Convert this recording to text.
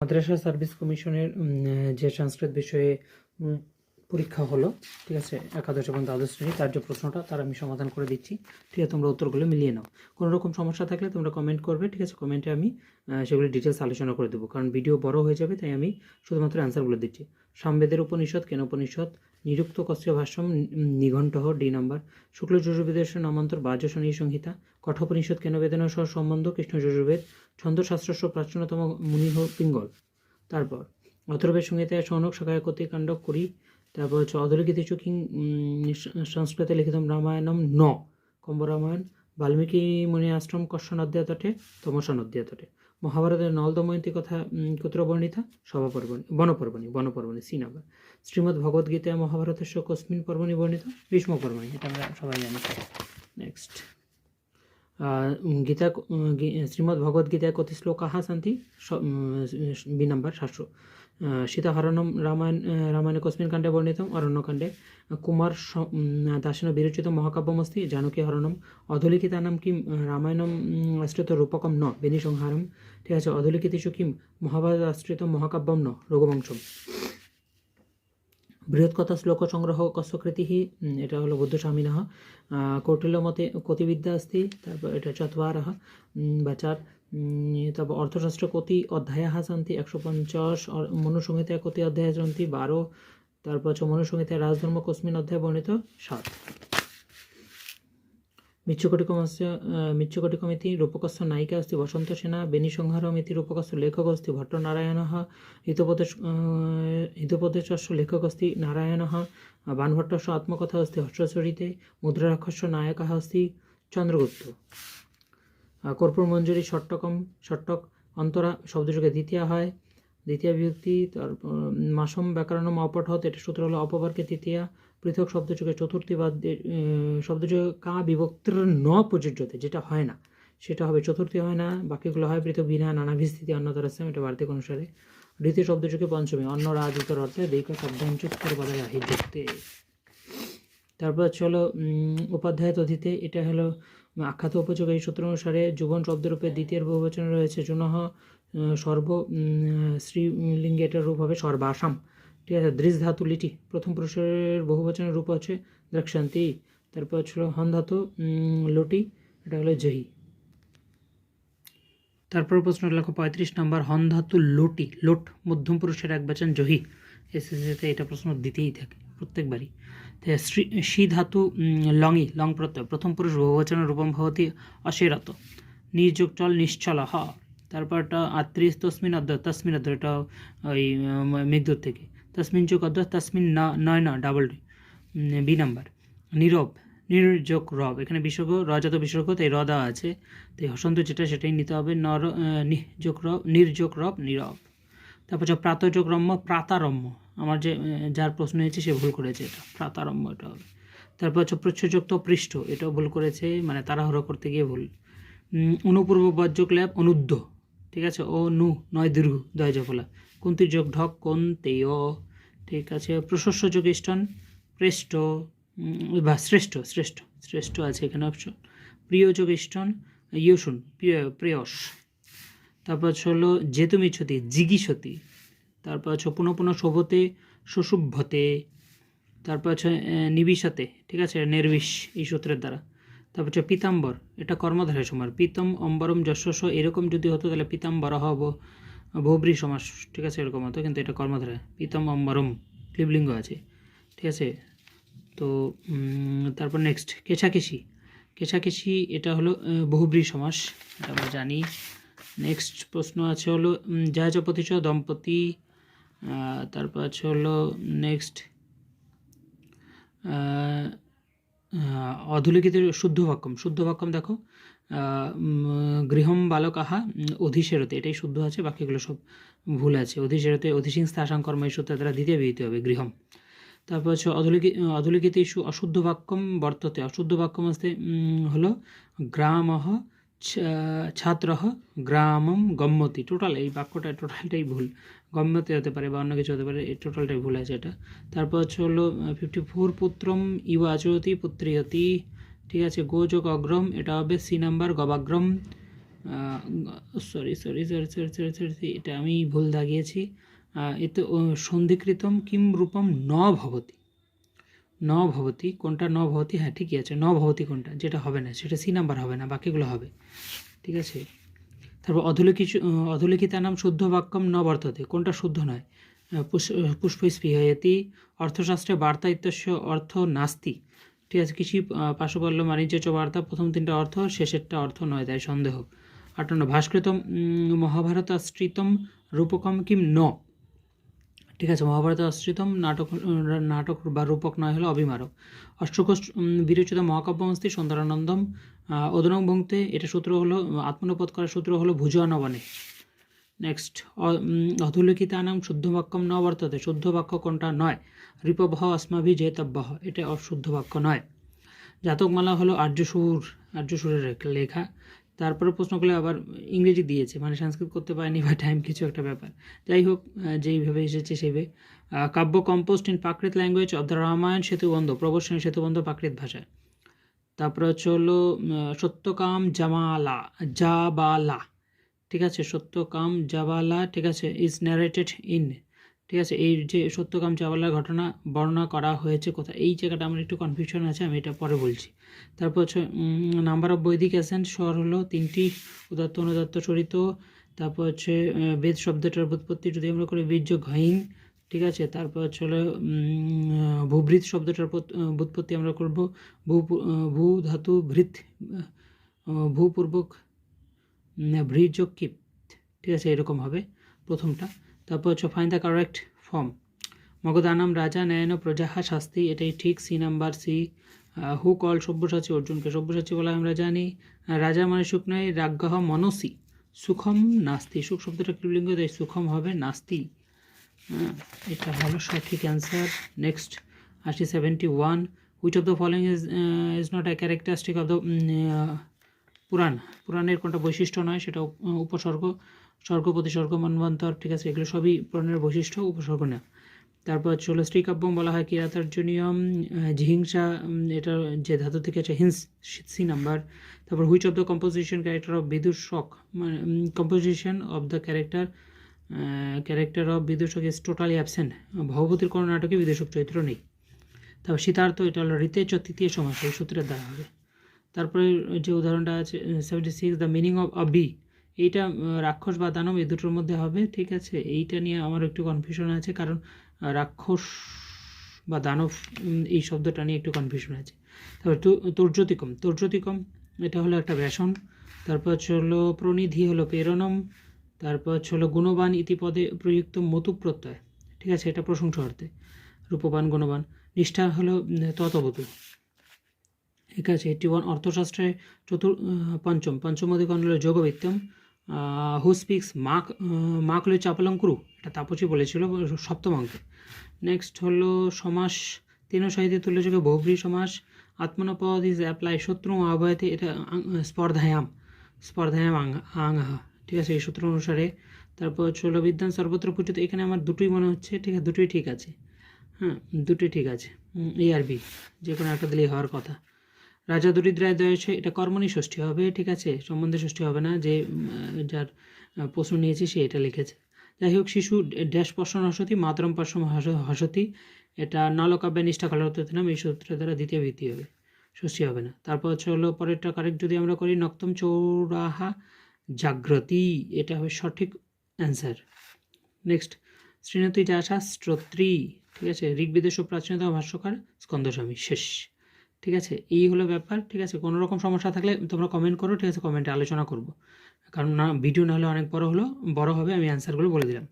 মাদ্রাসা service কমিশনের যে সংস্কৃত বিষয়ে পরীক্ষা হলো, ঠিক আছে? একাদশ এবং দ্বাদশ শ্রেণি তার যে প্রশ্নটা, তার আমি সমাধান করে দিচ্ছি। ঠিক আছে, তোমরা উত্তরগুলো মিলিয়ে নাও। কোনো রকম সমস্যা থাকলে তোমরা কমেন্ট করবে, ঠিক আছে? কমেন্টে আমি সেগুলো ডিটেলস আলোচনা করে দেবো। কারণ ভিডিও বড় হয়ে যাবে, তাই আমি শুধুমাত্র অ্যান্সারগুলো দিচ্ছি। সামবেদের উপনিষদ কেন উপনিষদ নিযুক্ত কস্য ভাষ্যম নিঘণ্ট ডি নাম্বার, শুক্ল যজুর্বেদের নামান্তর বাজসনী সংহিতা, কঠোপনিষদ কেন বেদনা সহ সম্বন্ধ, কৃষ্ণ যজুর্বেদ ছন্দশাস্ত্রস্ব প্রাচীনতম মুনি পিঙ্গল। তারপর অথর্বের সংহিতায় সৌনক শাখায় কতি কাণ্ড করি তারপর হচ্ছে অধলিখিত চুকিং সংস্কৃতে লিখিতম রামায়ণম ন কম্ব রামায়ণ বাল্মীকি মুনি আশ্রম কর্ষণ অধ্যায় তটে তমসন অধ্যায় তটে। মহাভারতের নল দময়ন্তী কথা কুত্র বর্ণিতা সভা পর্বণী বনপর্বণী বনপর্বণী সি নাম্বার। শ্রীমদ্ ভগবদ্গীতা মহাভারতের কস্মিন পর্বণী বর্ণিত ভীষ্ম পর্বণী এটা আমরা সবাই জানি। নেক্সট গীতা শ্রীমদ্ ভগবদ্গীতায় কতি শ্লোকাः স- উম, বি নাম্বার সাতশো। সীতাহরণম রামায়ণ রামায়ণে কস্মিন কাণ্ডে বর্ণিত অরণ্যকাণ্ডে কুমার দাসেন বিরচিত মহাকাব্যমস্তি জানকী হরণম, অধুলিখিতা নাম কিম রামায়ণম আশ্রিত রূপকম ন বেনি সংহারম ঠিক আছে, অধুলিখিতিষু কিম মহাভারত আশ্রিত মহাকাব্যম ন, রঘুবংশম। বৃহৎকথা শ্লোক সংগ্রহ কষ্টকৃতি এটা হলো বুদ্ধ বুদ্ধস্বামিনহ কৌটিল্য মতে কতিবিদ্যা আস্তি তারপর এটা চত্বার বা চার তারপর অর্থশাস্ত্র কতি অধ্যায় হাসান্তি, একশো পঞ্চাশ মনুসংহিতা কতি অধ্যায় সন্তি বারো, তারপর হচ্ছে মনুসংহিতা রাজধর্ম কসমিন অধ্যায় বর্ণিত সাত। মিচ্ছুকটিকমস্য মিচ্ছুকটিকমিতি রূপকস্য নায়িকা অস্তি বসন্ত সেনা, বেণীসংহারমিতি রূপকস্য লেখক অস্তি ভট্টনারায়ণ, হিতোপদেশ হিতোপদেশস্য লেখক অস্তি নারায়ণ, বানভট্টস্য আত্মকথা অস্তি হর্ষচরিতে, মুদ্রারাক্ষস্য নায়ক অস্তি চন্দ্রগুপ্ত। কর্পূর মঞ্জুরি ষট্টকম ষট্টক অন্তরা শব্দযোগে দ্বিতীয় হয়। দ্বিতীয় বিভক্তি তারপর মাসম ব্যাকরণম অপঠত, এটা সূত্র হলো অপবারকে তৃতীয়া। পৃথক শব্দযোগে চতুর্থী বাদ শব্দযোগে কা বিভক্তির ন প্রযোজ্যতে, যেটা হয় না। সেটা হবে চতুর্থী হয় না, বাকিগুলো হয় পৃথক বিনা নানা ভিস্তিতি অন্যতরস্যাম এটা বার্তিক অনুসারে। দ্বিতীয় শব্দযোগে পঞ্চমী অন্য রাজিতর অর্থে দীর্ঘ শব্দাঞ্চুত্তর পদে আহিযুক্তে তারপর হচ্ছে হলো উপাধ্যায় তথিতে, এটা হলো আখ্যাত উপযোগ এই সূত্র অনুসারে যুবন শব্দরূপে দ্বিতীয় বহুবচন রয়েছে জুনহ সর্ব উম, স্ত্রীলিঙ্গে এটার রূপ হবে সর্বাসাম। ঠিক আছে দৃশ ধাতু লিটি। প্রথম পুরুষের বহুবচনের রূপ হচ্ছে দ্রাক্ষান্তি তারপর হচ্ছিল হন ধাতু লটি এটা হলো জহি। তারপর প্রশ্ন লেখো পঁয়ত্রিশ নম্বর হন ধাতু লোটি লোট মধ্যম পুরুষের এক বচন জহি। এসএসসিতে এটা প্রশ্ন দিতেই থাকে প্রত্যেকবারই। শ্রী- ধাতু লঙি লং প্রত্যয় প্রথম পুরুষ বহুবচন রূপম ভবতি অশেরত নির্যোগ চল নিশ্চল হ। তারপরটা আত্রিশ তসমিন অদ্য তসমিন অদ্য এটা ওই উম, থেকে। তসমিন যোগ অদ্য তসমিন ন নয় না ডাবল বি নাম্বার নীরব নির্যোগ রব এখানে বিসর্গ রজাত বিসর্গ তাই র দেওয়া আছে। তাই হসন্ত যেটা সেটাই নিতে হবে নর নিযোগ রব নির্যোগ রব নীরব। তারপর হচ্ছে প্রাতযোগ রম্য প্রাতারম্য। আমার যে যার প্রশ্ন হয়েছে সে ভুল করেছে এটা। প্রাতারম্য এটা হবে। তারপর হচ্ছে প্রচ্ছযুক্ত পৃষ্ঠ এটাও ভুল করেছে মানে তাড়াহুড়ো করতে গিয়ে ভুল। অনুপূর্ব বজ্রক ল্যাব অনুদ্ধ ঠিক আছে? ও নু নয় দীর্ঘ দয় জফলা। কুন্তির যোগ ঢক কোন তেয় ঠিক আছে? প্রশস্য যোগ ইষ্টন প্রেষ্ঠ উম, বা শ্রেষ্ঠ শ্রেষ্ঠ শ্রেষ্ঠ আছে এখানে অপশন প্রিয় যোগ ইষ্টন ইয়সুন প্রিয় প্রিয়স। তারপর হলো জিগি জিগিসতি। তারপর হচ্ছে পুনঃ পুনঃ শোভতে সুশুভ্যতে তারপর আহ, নিবিশতে ঠিক আছে? নির্বিশ এই সূত্রের দ্বারা। তারপর হচ্ছে পিতাম্বর এটা কর্মধারের সমার পিতম অম্বরম যশস্ব এরকম যদি হতো তাহলে পিতাম্বর হব বহুব্রী সমাস ঠিক আছে? এরকম হতো কিন্তু এটা কর্মধারা। পিতম অম্বরম ক্লিবলিঙ্গ আছে ঠিক আছে? তো তারপর নেক্সট কেশাকেশি। কেশাকেশি এটা হলো বহুব্রী সমাস এটা আমরা জানি। নেক্সট প্রশ্ন আছে হলো উম, জাহাজপতি চ দম্পতি তারপর আছে হলো নেক্সট অধুলিখিত শুদ্ধ বাক্যম। শুদ্ধ বাক্যম দেখো গৃহম বালকাহা অধিশেরতে। এটাই শুদ্ধ আছে, বাকিগুলো সব ভুল আছে। অধিশেরতে, অধিসিং স্থাসাং কর্ম এই সূত্রের দ্বারা দ্বিতীয় বিহিত হবে, গৃহম। তারপর হচ্ছে অধুলিখি, অধুলিখিত ইস্যু অশুদ্ধ বাক্যম বর্ততে। অশুদ্ধ বাক্যম আসতে হলো গ্রামহ ছাত্র গ্রামম গম্যতি টোটাল এই বাক্যটা টোটালটাই ভুল। গম্যতে হতে পারে বা অন্য কিছু হতে পারে টোটালটাই ভুল আছে এটা। তারপর হচ্ছে হলো ফিফটি ফোর পুত্রম ইউ আচরতি পুত্রিয়তি, ঠিক আছে গো যোগ অগ্রম, এটা হবে C number গবাগ্রম। Sorry sorry sorry sorry sorry sorry এটা আমি ভুল দাগিয়েছি। এতে সন্ধিকৃতম কিম রূপম ন ভবতি। ন ভবতি, কোনটা ন ভবতি? হ্যাঁ ঠিকই আছে, ন ভবতি কোনটা? যেটা হবে না, সেটা সি নাম্বার হবে না, বাকিগুলো হবে। ঠিক আছে? তারপর অধুলিখি অধুলিখিতা নাম শুদ্ধ বাক্যম ন বর্ততে কোনটা শুদ্ধ নয়? পুষ্প স্পৃহয়তি অর্থশাস্ত্রে বার্তা ইত্যস্য অর্থ নাস্তি। ঠিক আছে কৃষি আহ, পাশবল্য বাণিজ্য বার্তা প্রথম তিনটা অর্থ শেষেরটা অর্থ নয় তাই সন্দেহ। আটান্ন ভাস্কৃতম উম, মহাভারত আশ্রিতম রূপকম কিম ন? ঠিক আছে মহাভারত আশ্রিতম নাটক নাটক বা রূপক নয় হলো অভিমারক। অষ্টকোষ বিরচিত মহাকাব্যমস্তি সুন্দরানন্দম অধনং ভঙ্গতে এটা সূত্র হলো আত্মনপদ করার সূত্র হলো ভুজনবনে নেক্সট অধুলিখিতা নাম শুদ্ধ বাক্যম ন বর্তাতে শুদ্ধ বাক্য কোনটা? নয়। রিপবহ অস্মাভি জেতব্যহ, এটা অশুদ্ধ বাক্য নয়। জাতকমালা হলো আর্যসুর, আর্যসুরের লেখা। তারপরে করলে আবার ইংরেজি দিয়েছে মানে সংস্কৃত করতে পারেনি, বা টাইম কিছু একটা ব্যাপার। যাই হোক যেইভাবে এসেছে সেভাবে কাব্য composed in Prakrit language of the Ramayana Setubandha প্রবর্ষণ Setubandha Prakrit ভাষায়। তারপরে হচ্ছে হলো সত্যকাম জামালা, জাবালা, ঠিক আছে? সত্যকাম জাবালা, ঠিক আছে? ইজ ন্যারেটেড ইন ঠিক আছে? এই যে সত্যকাম জাবালার ঘটনা বর্ণনা করা হয়েছে কোথায়? এই জায়গাটা আমার একটু কনফিউশন আছে, আমি এটা পরে বলছি। তারপর হচ্ছে নাম্বার অফ বৈদিক অ্যাসেন্ট স্বর হলো তিনটি, উদাত্ত, অনুদাত্ত, চরিত। তারপর হচ্ছে বেদ শব্দটার উৎপত্তি যদি আমরা করি, বীর্য ঘাইন ঠিক আছে? তারপর হচ্ছে ভূভৃত শব্দটার উৎপত্তি আমরা করব। ভূ ভূ ধাতু ভৃত ভূপূর্বক ভৃজ কিপ ঠিক আছে? এরকম হবে প্রথমটা। তারপর হচ্ছে ফাইন দ্য কারেক্ট ফর্ম মগদানাম রাজা ন্যায়ন প্রজাহা শাস্তি, এটাই ঠিক C number C who call Sabyasachi, অর্জুনকে সব্যসাচী বলা আমরা জানি। রাজা মানে সুখ নয় রাজ্ঞহ মনসি। সুখম নাস্তি। সুখ শব্দটা ক্লিবলিঙ্গ তাই সুখম হবে নাস্তি। এটা হলো সঠিক অ্যান্সার নেক্সট আসি seventy one which of the following is is not a characteristic of the Purana পুরাণের কোনটা বৈশিষ্ট্য নয়, সেটা উপসর্গ, স্বর্গ, প্রতিসর্গ, মন্বন্তর, ঠিক আছে, এগুলো সবই পুরাণের বৈশিষ্ট্য, উপসর্গ না। তারপর হলো স্ত্রীকাব্যম বলা হয় কিরাতার্জনীয়ম জিহিংসা এটা যে ধাতু থেকে আছে, হিংস সি নাম্বার। তারপর which of the composition character of vidushaka মানে composition of the character character of vidushaka is totally absent ভগবতীর কোনো নাটকে বিদূষক চরিত্র নেই। তারপর সীতার্থ, এটা হলো ঋতেচ তৃতীয় সমাস এই সূত্রের দ্বারা হবে। তারপরে যে উদাহরণটা আছে seventy six the meaning of a B এইটা রাক্ষস বা দানব, এই দুটোর মধ্যে হবে, ঠিক আছে? এইটা নিয়ে আমার একটু কনফিউশন আছে, কারণ রাক্ষস বা দানব এই শব্দটা নিয়ে একটু কনফিউশন আছে। তারপর তুর্যতিকম। তুর্যতিকম, এটা হলো একটা ব্যাসন। তারপর হচ্ছে হলো প্রনিধি হলো প্রেরণম। তারপর হলো গুণবান ইতিপদে প্রযুক্ত মতু প্রত্যয়। ঠিক আছে, এটা প্রশংসা অর্থে। রূপবান, গুণবান, নিষ্ঠা হলো ততবতু ঠিক আছে, এটি ওয়ান অর্থশাস্ত্রে চতুর পঞ্চম। পঞ্চম অধিকরণ হলো যোগবিত্তম। হু স্পিক্স মাক মাক হলো চাপলঙ্কুরু এটা তাপসী বলেছিল, সপ্তম অঙ্কে। নেক্সট হলো সমাস, তিন সাহিত্যে তুল্যযোগে, বহুব্রী সমাস। আত্মনপদ ইজ অ্যাপ্লাই শত্রু আবহাওয়াতে এটা স্পর্ধায়াম। স্পর্ধায়াম আং- ঠিক আছে, এই সূত্র অনুসারে। তারপর হলো সর্বত্র পূজিত, এখানে আমার দুটোই মনে হচ্ছে, ঠিক আছে, দুটোই ঠিক আছে। হ্যাঁ দুটোই ঠিক আছে এ আর বি যে কোনো একটা দিলেই হওয়ার কথা। রাজা দরিদ্রায় দয়েছে এটা কর্মণি ষষ্ঠী হবে, ঠিক আছে, সম্বন্ধে ষষ্ঠী হবে না, যে যার প্রশ্ন নিয়েছে সে এটা লিখেছে। যাই হোক, শিশু ড্যাশ পর্ষণ হসতি, মাতরম পর্ষম হস- হসতি, এটা নলকাব্যে নিষ্ঠা কলরতে নাম, এই সূত্রের দ্বারা দ্বিতীয় ভিত্তি হবে, ষষ্ঠী হবে না। তারপর হচ্ছে হলো, পরেরটা কারেক্ট যদি আমরা করি, নক্তম চৌরাহা জাগ্রতি, এটা হবে সঠিক অ্যান্সার নেক্সট শ্রীনতী আসা স্ত্রোত্রী ঠিক আছে? ঋগ্বেদের সব প্রাচীনতম ভাষ্যকার স্কন্দস্বামী, শেষ। ঠিক আছে? এই হলো ব্যাপার, ঠিক আছে? কোনো রকম সমস্যা থাকলে তোমরা কমেন্ট করো, ঠিক আছে? কমেন্টে আলোচনা করব। কারণ না ভিডিও না হলে অনেক বড় হলো, বড় হবে, আমি অ্যান্সারগুলো বলে দিলাম।